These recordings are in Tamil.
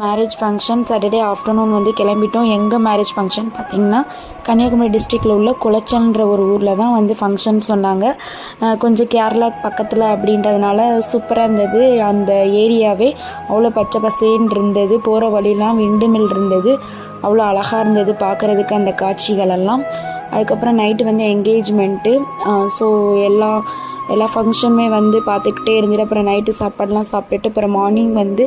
மேரேஜ் ஃபங்க்ஷன் சாட்டர்டே ஆஃப்டர்நூன் வந்து கிளம்பிட்டோம். எங்கள் மேரேஜ் ஃபங்க்ஷன் பார்த்தீங்கன்னா கன்னியாகுமரி டிஸ்ட்ரிக்டில் உள்ள குளச்சல்ன்ற ஒரு ஊரில் தான் வந்து ஃபங்க்ஷன் சொன்னாங்க. கொஞ்சம் கேரளா பக்கத்தில் அப்படின்றதுனால சூப்பராக இருந்தது. அந்த ஏரியாவே அவ்வளோ பச்சை பசேன்னு இருந்தது. போகிற வழியெலாம் விண்டு மில் இருந்தது. அவ்வளோ அழகாக இருந்தது பார்க்குறதுக்கு அந்த காட்சிகளெல்லாம் அதுக்கப்புறம் நைட்டு வந்து என்கேஜ்மெண்ட்டு ஸோ எல்லாம் எல்லா ஃபங்க்ஷனுமே வந்து பார்த்துக்கிட்டே இருந்துட்டு அப்புறம் நைட்டு சாப்பாடுலாம் சாப்பிட்டுட்டு அப்புறம் மார்னிங் வந்து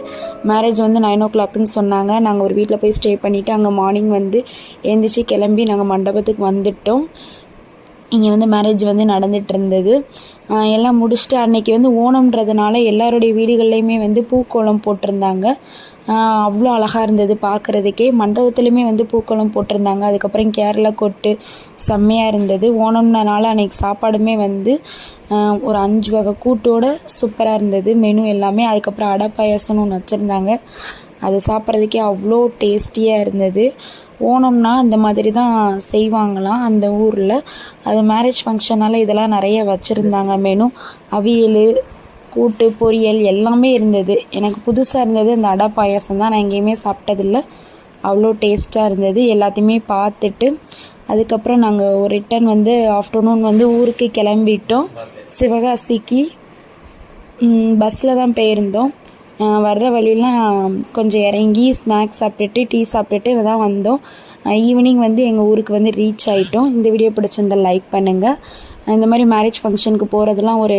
மேரேஜ் வந்து நைன் ஓ கிளாக்னு சொன்னாங்க. நாங்கள் ஒரு வீட்டில் போய் ஸ்டே பண்ணிவிட்டு அங்கே மார்னிங் வந்து எழுந்திரிச்சு கிளம்பி நாங்கள் மண்டபத்துக்கு வந்துட்டோம். இங்கே வந்து மேரேஜ் வந்து நடந்துட்டு இருந்தது எல்லாம் முடிச்சுட்டு அன்னைக்கு வந்து ஓணம்ன்றதுனால எல்லாருடைய வீடுகள்லையுமே வந்து பூக்கோளம் போட்டிருந்தாங்க. அவ்வளோ அழகாக இருந்தது பார்க்குறதுக்கே மண்டபத்துலேயுமே வந்து பூக்கோளம் போட்டிருந்தாங்க. அதுக்கப்புறம் கேரளா கொட்டு செம்மையாக இருந்தது. ஓணம்னால அன்னைக்கு சாப்பாடுமே வந்து ஒரு அஞ்சு வகை கூட்டோட சூப்பராக இருந்தது. மெனு எல்லாமே அதுக்கப்புறம் அடை பாயாசம்னு ஒன்று வச்சுருந்தாங்க. அது சாப்பிட்றதுக்கே அவ்வளோ டேஸ்டியாக இருந்தது. ஓணம்னா இந்த மாதிரி தான் செய்வாங்களாம் அந்த ஊரில்? அது மேரேஜ் ஃபங்க்ஷனால் இதெல்லாம் நிறைய வச்சுருந்தாங்க. மெனு அவியல் கூட்டு பொரியல் எல்லாமே இருந்தது. எனக்கு புதுசாக இருந்தது இந்த அடை பாயாசம் தான். நான் எங்கேயுமே சாப்பிட்டதில்ல. அவ்வளோ டேஸ்ட்டாக இருந்தது. எல்லாத்தையுமே பார்த்துட்டு அதுக்கப்புறம் நாங்கள் ஒரு ரிட்டன் வந்து ஆஃப்டர்நூன் வந்து ஊருக்கு கிளம்பிட்டோம். சிவகாசிக்கு பஸ்ஸில் தான் போயிருந்தோம். வர்ற வழியெலாம் கொஞ்சம் இறங்கி ஸ்நாக்ஸ் சாப்பிட்டுட்டு டீ சாப்பிட்டுட்டு தான் வந்தோம். ஈவினிங் வந்து எங்கள் ஊருக்கு வந்து ரீச் ஆகிட்டோம் இந்த வீடியோ பிடிச்சிருந்தா லைக் பண்ணுங்கள் இந்த மாதிரி மேரேஜ் ஃபங்க்ஷனுக்கு போகிறதுலாம் ஒரு